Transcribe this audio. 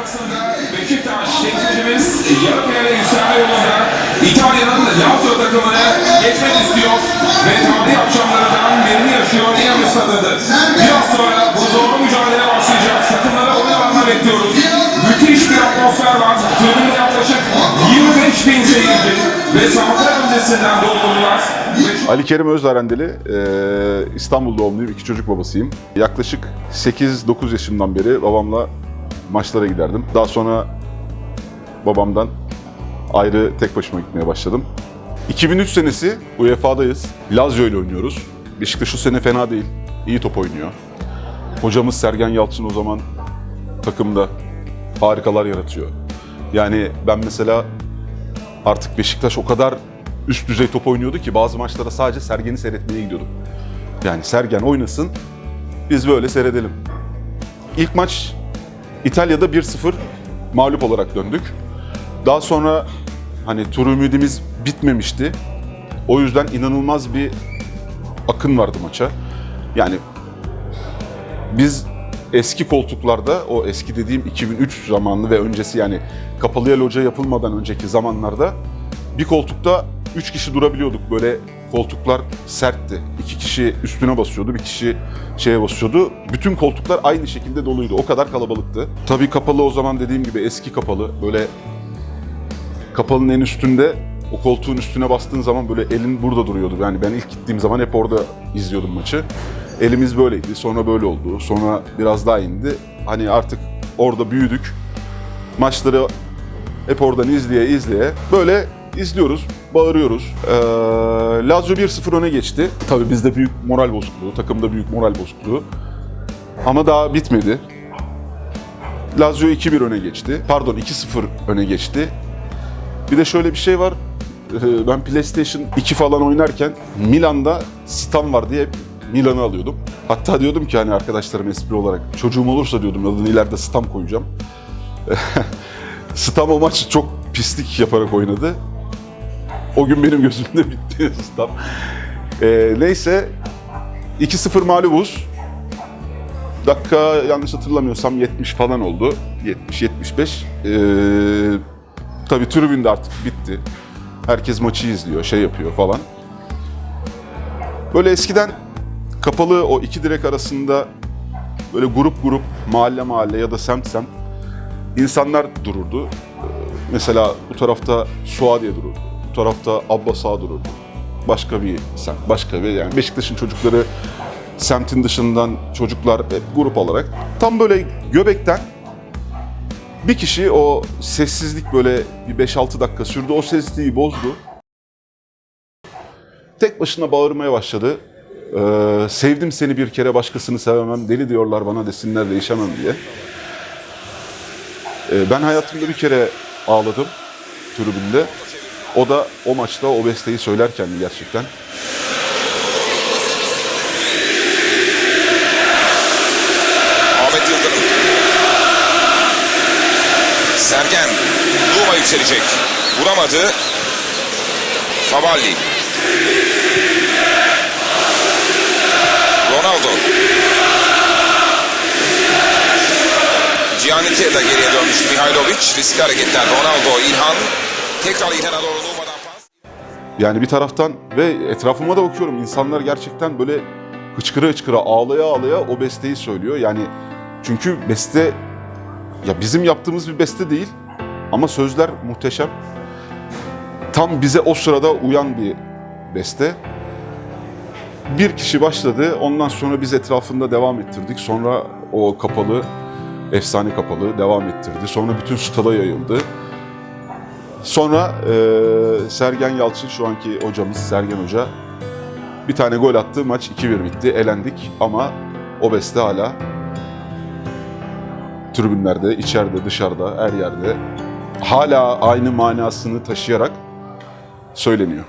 Kupası'nda Beşiktaş temsilcimiz yarı finale yükselme yolunda İtalya'nın Lazio takımını geçmek istiyor ve tarihi akşamlarından birini yaşıyor İnönü Stadı'nda. Biraz sonra bu zorlu mücadele başlayacak. Takımlara oyun alanına bekliyoruz. Müthiş bir atmosfer var. Tribünde yaklaşık 25 bin seyirci ve saatler öncesinden doldurdular. Ali Kerim Özdarendeli, eee, İstanbul doğumluyum, iki çocuk babasıyım. Yaklaşık 8-9 yaşımdan beri babamla maçlara giderdim. Daha sonra babamdan ayrı tek başıma gitmeye başladım. 2003 senesi UEFA'dayız. Lazio ile oynuyoruz. Beşiktaş şu sene fena değil. İyi top oynuyor. Hocamız Sergen Yalçın o zaman takımda harikalar yaratıyor. Yani ben mesela artık Beşiktaş o kadar üst düzey top oynuyordu ki bazı maçlara sadece Sergen'i seyretmeye gidiyordum. Yani Sergen oynasın, biz böyle seyredelim. İlk maç İtalya'da 1-0 mağlup olarak döndük. Daha sonra hani tur ümidimiz bitmemişti. O yüzden inanılmaz bir akın vardı maça. Yani biz eski koltuklarda, o eski dediğim 2003 zamanlı ve öncesi yani kapalıya loca yapılmadan önceki zamanlarda bir koltukta 3 kişi durabiliyorduk. Böyle koltuklar sertti. 2 kişi üstüne basıyordu, bir kişi şeye basıyordu. Bütün koltuklar aynı şekilde doluydu. O kadar kalabalıktı. Tabii kapalı o zaman dediğim gibi eski kapalı. Böyle kapalının en üstünde o koltuğun üstüne bastığın zaman böyle elin burada duruyordu. Yani ben ilk gittiğim zaman hep orada izliyordum maçı. Elimiz böyleydi. Sonra böyle oldu. Sonra biraz daha indi. Hani artık orada büyüdük. Maçları hep oradan izleye izleye böyle izliyoruz, bağırıyoruz. Ee, Lazio 1-0 öne geçti. Tabii bizde büyük moral bozukluğu, takımda büyük moral bozukluğu. Ama daha bitmedi. Lazio 2-1 öne geçti. Pardon 2-0 öne geçti. Bir de şöyle bir şey var. Ee, Ben PlayStation 2 falan oynarken Milan'da Stam var diye hep Milan'ı alıyordum. Hatta diyordum ki hani arkadaşlarım espri olarak çocuğum olursa diyordum adını ileride Stam koyacağım. Stam o maç çok pislik yaparak oynadı. O gün benim gözümde bitti Stam. Ee, neyse 2-0 mağlubuz. Dakika yanlış hatırlamıyorsam 70 falan oldu. 70-75. Ee, tabii tribünde artık bitti. Herkes maçı izliyor, şey yapıyor falan. Böyle eskiden kapalı o iki direk arasında böyle grup grup, mahalle mahalle ya da semt semt insanlar dururdu. Ee, Mesela bu tarafta Suadiye dururdu. Tarafta Abbas Ağa dururdu. Başka bir semt, başka bir yani Beşiktaş'ın çocukları semtin dışından çocuklar hep grup olarak tam böyle göbekten bir kişi o sessizlik böyle bir 5-6 dakika sürdü. O sessizliği bozdu. Tek başına bağırmaya başladı. Ee, sevdim seni bir kere başkasını sevemem. Deli diyorlar bana desinler değişemem diye. Ee, ben hayatımda bir kere ağladım tribünde. O da o maçta o besteyi söylerken gerçekten. Ahmet Yıldırım. Sergen. Duma yükselecek. Vuramadı. Favalli. Ronaldo. Giannitti de geriye dönmüş Mihailovic. Riskli hareketler. Ronaldo, İlhan. Tekrar İlhan'a doğru Duma'dan pas. Yani bir taraftan ve etrafıma da bakıyorum insanlar gerçekten böyle hıçkıra hıçkıra ağlaya ağlaya o besteyi söylüyor. Yani çünkü beste ya bizim yaptığımız bir beste değil ama sözler muhteşem. Tam bize o sırada uyan bir beste. Bir kişi başladı, ondan sonra biz etrafında devam ettirdik. Sonra o kapalı, efsane kapalı devam ettirdi. Sonra bütün stada yayıldı. Sonra eee, Sergen Yalçın şu anki hocamız Sergen Hoca bir tane gol attı. Maç 2-1 bitti. Elendik ama o beste hala tribünlerde, içeride, dışarıda, her yerde hala aynı manasını taşıyarak söyleniyor.